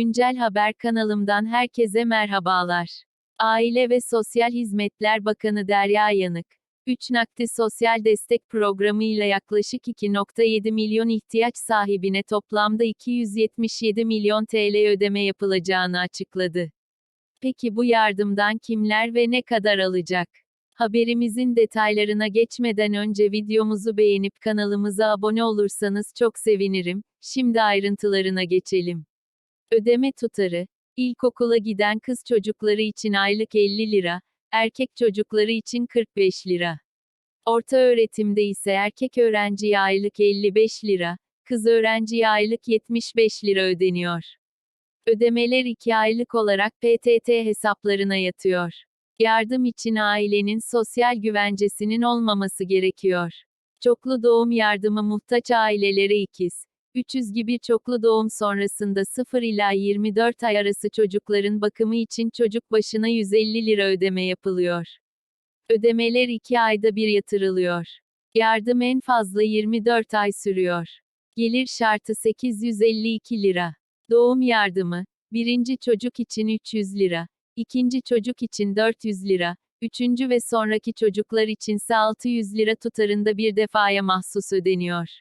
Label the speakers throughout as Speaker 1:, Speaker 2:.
Speaker 1: Güncel Haber kanalımdan herkese merhabalar. Aile ve Sosyal Hizmetler Bakanı Derya Yanık, 3 nakdi sosyal destek programı ile yaklaşık 2.7 milyon ihtiyaç sahibine toplamda 277 milyon TL ödeme yapılacağını açıkladı. Peki bu yardımdan kimler ve ne kadar alacak? Haberimizin detaylarına geçmeden önce videomuzu beğenip kanalımıza abone olursanız çok sevinirim. Şimdi ayrıntılarına geçelim. Ödeme tutarı, ilkokula giden kız çocukları için aylık 50 lira, erkek çocukları için 45 lira. Orta öğretimde ise erkek öğrenciye aylık 55 lira, kız öğrenciye aylık 75 lira ödeniyor. Ödemeler 2 aylık olarak PTT hesaplarına yatıyor. Yardım için ailenin sosyal güvencesinin olmaması gerekiyor. Çoklu doğum yardımı muhtaç ailelere ikiz, 300 gibi çoklu doğum sonrasında 0 ila 24 ay arası çocukların bakımı için çocuk başına 150 lira ödeme yapılıyor. Ödemeler 2 ayda bir yatırılıyor. Yardım en fazla 24 ay sürüyor. Gelir şartı 852 lira. Doğum yardımı, birinci çocuk için 300 lira, ikinci çocuk için 400 lira, üçüncü ve sonraki çocuklar içinse 600 lira tutarında bir defaya mahsus ödeniyor.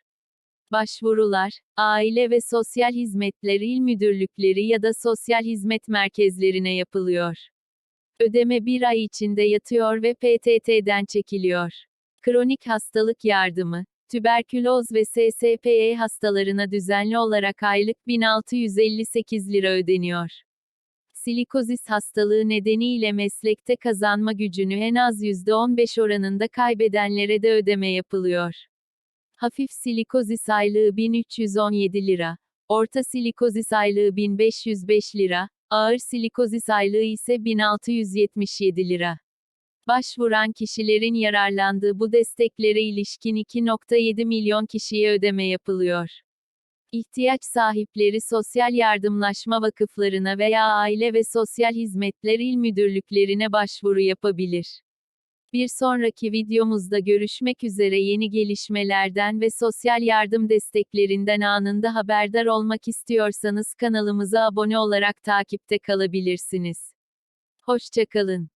Speaker 1: Başvurular, Aile ve Sosyal Hizmetler İl Müdürlükleri ya da sosyal hizmet merkezlerine yapılıyor. Ödeme bir ay içinde yatıyor ve PTT'den çekiliyor. Kronik hastalık yardımı, tüberküloz ve SSPE hastalarına düzenli olarak aylık 1658 lira ödeniyor. Silikozis hastalığı nedeniyle meslekte kazanma gücünü en az %15 oranında kaybedenlere de ödeme yapılıyor. Hafif silikozis aylığı 1317 lira, orta silikozis aylığı 1505 lira, ağır silikozis aylığı ise 1677 lira. Başvuran kişilerin yararlandığı bu desteklere ilişkin 2.7 milyon kişiye ödeme yapılıyor. İhtiyaç sahipleri sosyal yardımlaşma vakıflarına veya Aile ve Sosyal Hizmetler İl Müdürlüklerine başvuru yapabilir. Bir sonraki videomuzda görüşmek üzere yeni gelişmelerden ve sosyal yardım desteklerinden anında haberdar olmak istiyorsanız kanalımıza abone olarak takipte kalabilirsiniz. Hoşçakalın.